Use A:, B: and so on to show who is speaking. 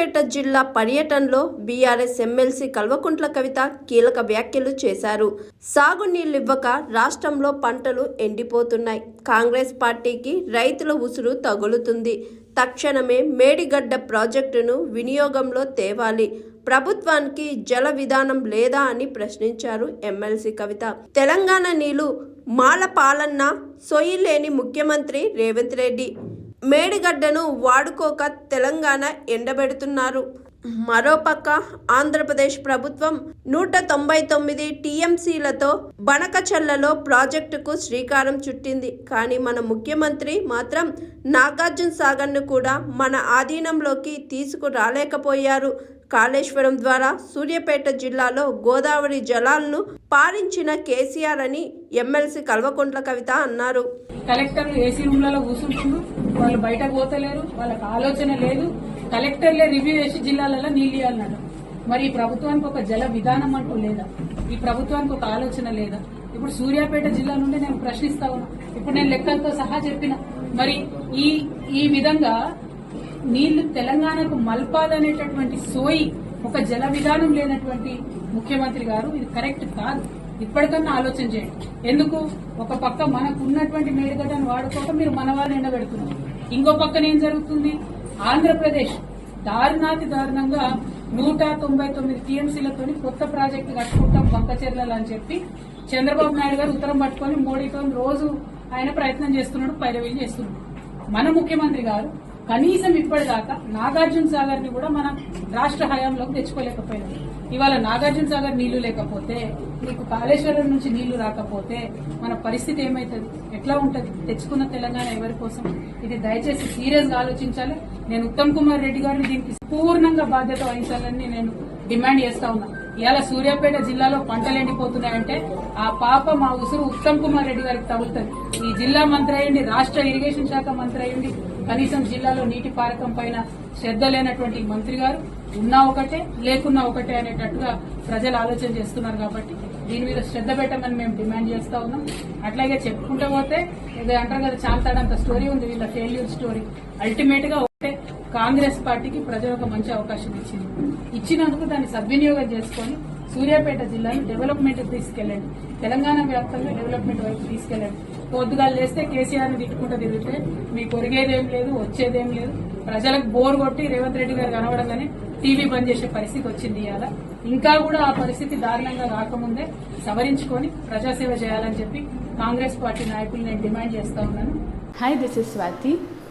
A: సూర్యాపేట జిల్లా పర్యటనలో BRS MLC Kalvakuntla Kavitha కీలక వ్యాఖ్యలు చేశారు. సాగునీళ్ళివ్వక రాష్ట్రంలో పంటలు ఎండిపోతున్నాయి. కాంగ్రెస్ పార్టీకి రైతుల ఉసురు తగులుతుంది. తక్షణమే మేడిగడ్డ ప్రాజెక్టును వినియోగంలో తేవాలి. ప్రభుత్వానికి జల విధానం లేదా అని ప్రశ్నించారు ఎమ్మెల్సీ కవిత. తెలంగాణ నీళ్ళు మాల పాలన్న సొయ్యి లేని ముఖ్యమంత్రి రేవంత్ రెడ్డి. మేడిగడ్డను వాడుకోక తెలంగాణ ఎండబెడుతున్నారు. మరోపక్క ఆంధ్రప్రదేశ్ ప్రభుత్వం నూట తొంభై తొమ్మిది టీఎంసీలతో బనకచల్లలో ప్రాజెక్టుకు శ్రీకారం చుట్టింది. కానీ మన ముఖ్యమంత్రి మాత్రం నాగార్జున సాగర్ను కూడా మన ఆధీనంలోకి తీసుకురాలేకపోయారు. కాళేశ్వరం ద్వారా సూర్యాపేట జిల్లాలో గోదావరి జలాలను పారించిన కేసీఆర్ అని ఎమ్మెల్సీ కల్వకుంట్ల కవిత అన్నారు.
B: కలెక్టర్లు ఏసీ రూమ్లలో కూర్చుంటున్నారు. వాళ్ళు బయటకు పోతలేరు. వాళ్ళకి ఆలోచన లేదు. కలెక్టర్లే రివ్యూ చేసి జిల్లాలలో నీళ్ళు ఇవ్వాలన్నారు. మరి ఈ ప్రభుత్వానికి ఒక జల విధానం అంటూ లేదా? ఈ ప్రభుత్వానికి ఒక ఆలోచన లేదా? ఇప్పుడు సూర్యాపేట జిల్లా నుండి నేను ప్రశ్నిస్తా ఉన్నా. ఇప్పుడు నేను లెక్కలతో సహా చెప్పిన. మరి ఈ ఈ విధంగా నీళ్ళు తెలంగాణకు మల్పాలనేటటువంటి సోయి ఒక జల విధానం లేనటువంటి ముఖ్యమంత్రి గారు ఇది కరెక్ట్ కాదు. ఇప్పటికన్నా ఆలోచన చేయండి. ఎందుకు? ఒక పక్క మనకు ఉన్నటువంటి మేడిగడ్డను వాడుకోక మీరు మన వాళ్ళని ఎండబెడుతున్నారు. ఇంకో పక్కన ఏం జరుగుతుంది? ఆంధ్రప్రదేశ్ దారుణాతి దారుణంగా నూట తొంభై తొమ్మిది టీఎంసీలతో కొత్త ప్రాజెక్టు కట్టుకుంటాం బంకచెర్లలో అని చెప్పి చంద్రబాబు నాయుడు గారు ఉత్తరం పట్టుకొని మోడీతో రోజు ఆయన ప్రయత్నం చేస్తున్నాడు పైరవీలు చేస్తున్నాడు. మన ముఖ్యమంత్రి గారు కనీసం ఇప్పటిదాకా నాగార్జున సాగర్ని కూడా మనం రాష్ట్ర హయాంలోకి తెచ్చుకోలేకపోయినాం ఇవాళ నాగార్జున సాగర్ నీళ్ళు లేకపోతే మీకు కాళేశ్వరం నుంచి నీళ్ళు రాకపోతే మన పరిస్థితి ఏమైతుంది? ఎట్లా ఉంటది? తెచ్చుకున్న తెలంగాణ ఎవరి కోసం? ఇది దయచేసి సీరియస్గా ఆలోచించాలి. నేను ఉత్తమ్ కుమార్ రెడ్డి గారిని దీనికి పూర్ణంగా బాధ్యత వహించాలని నేను డిమాండ్ చేస్తా ఉన్నా. ఇవాళ సూర్యాపేట జిల్లాలో పంటలు ఎండిపోతున్నాయంటే ఆ పాప మా ఉసురు ఉత్తమ్ కుమార్ రెడ్డి గారికి తగులుతుంది. ఈ జిల్లా మంత్రి అయ్యండి రాష్ట్ర ఇరిగేషన్ శాఖ మంత్రి అయ్యండి కనీసం జిల్లాలో నీటి పారకం పైన శ్రద్ధ లేనటువంటి మంత్రి గారు ఉన్నా ఒకటే లేకున్నా ఒకటే అనేటట్టుగా ప్రజలు ఆలోచన చేస్తున్నారు కాబట్టి దీని మీద శ్రద్ధ పెట్టమని మేము డిమాండ్ చేస్తా ఉన్నాం. అట్లాగే చెప్పుకుంటూ పోతే ఇది అంటారు కదా చాంతాడంత స్టోరీ ఉంది వీళ్ళ ఫెయిల్యూర్ స్టోరీ అల్టిమేట్గా ఒకటే కాంగ్రెస్ పార్టీకి ప్రజలకు మంచి అవకాశం ఇచ్చింది. ఇచ్చినందుకు దాన్ని సద్వినియోగం చేసుకొని సూర్యాపేట జిల్లాను డెవలప్మెంట్ తీసుకెళ్ళండి తెలంగాణ వ్యాప్తంగా డెవలప్మెంట్ వైపు తీసుకెళ్ళండి పొద్దుగాలు లేస్తే కేసీఆర్ని తిట్టుకుంటూ తిరిగితే మీకు ఒరిగేదేం లేదు వచ్చేదేం లేదు. ప్రజలకు బోర్ కొట్టి రేవంత్ రెడ్డి గారు కనబడంగానే టీవీ బంద్ చేసే పరిస్థితి వచ్చింది ఇవాళ. ఇంకా కూడా ఆ పరిస్థితి దారుణంగా రాకముందే సవరించుకొని ప్రజాసేవ చేయాలని చెప్పి కాంగ్రెస్ పార్టీ నాయకులు నేను డిమాండ్ చేస్తా ఉన్నాను.
C: Hi this is Swathi